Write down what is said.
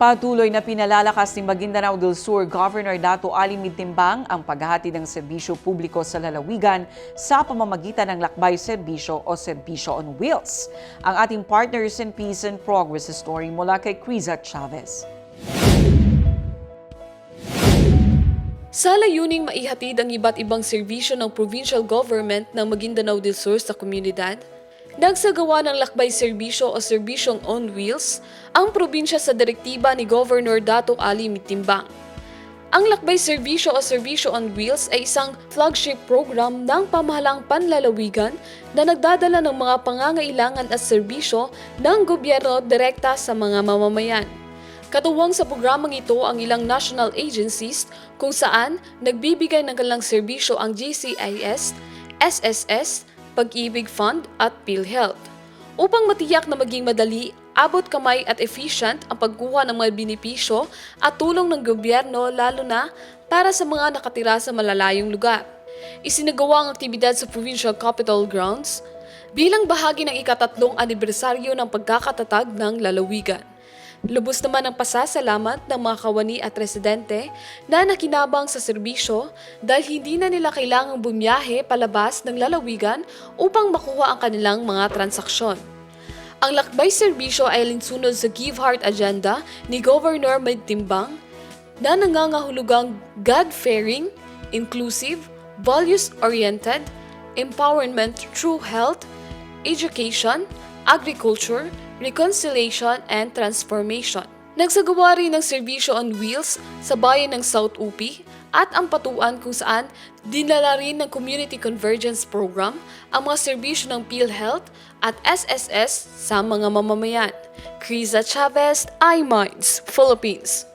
Patuloy na pinalalakas ni Maguindanao del Sur Governor Dato Ali Mitimbang ang paghahatid ng serbisyo publiko sa lalawigan sa pamamagitan ng lakbay serbisyo o serbisyo on wheels. Ang ating partners in Peace and Progress story mula kay Criza Chavez. Sa layuning maihatid ang iba't ibang serbisyo ng provincial government ng Maguindanao del Sur sa komunidad, nagsagawa ng lakbay serbisyo o serbisyong on wheels ang probinsya sa direktiba ni Governor Dato Ali Mitimbang. Ang lakbay serbisyo o serbisyo on wheels ay isang flagship program ng pamahalang panlalawigan na nagdadala ng mga pangangailangan at serbisyo ng gobyerno direkta sa mga mamamayan. Katuwang sa programang ito ang ilang national agencies kung saan nagbibigay ng kanilang serbisyo ang GCIS, SSS, Pag-ibig Fund at PhilHealth. Upang matiyak na maging madali, abot kamay at efficient ang pagkuha ng mga benepisyo at tulong ng gobyerno lalo na para sa mga nakatira sa malalayong lugar. Isinagawa ang aktibidad sa Provincial Capital Grounds bilang bahagi ng ikatatlong anibersaryo ng pagkakatatag ng lalawigan. Lubos naman ang pasasalamat ng mga kawani at residente na nakinabang sa serbisyo dahil hindi na nila kailangang bumiyahe palabas ng lalawigan upang makuha ang kanilang mga transaksyon. Ang lakbay serbisyo ay alinsunod sa Give Heart Agenda ni Governor Medtimbang na nangangahulugang God-fearing, inclusive, values-oriented, empowerment through health, education, agriculture, reconciliation, and transformation. Nagsagawa rin ng serbisyo on wheels sa bayan ng South Upi at ang patuan kung saan dinala rin ng Community Convergence Program ang mga serbisyo ng PhilHealth at SSS sa mga mamamayan. Criza Chavez, iMinds, Philippines.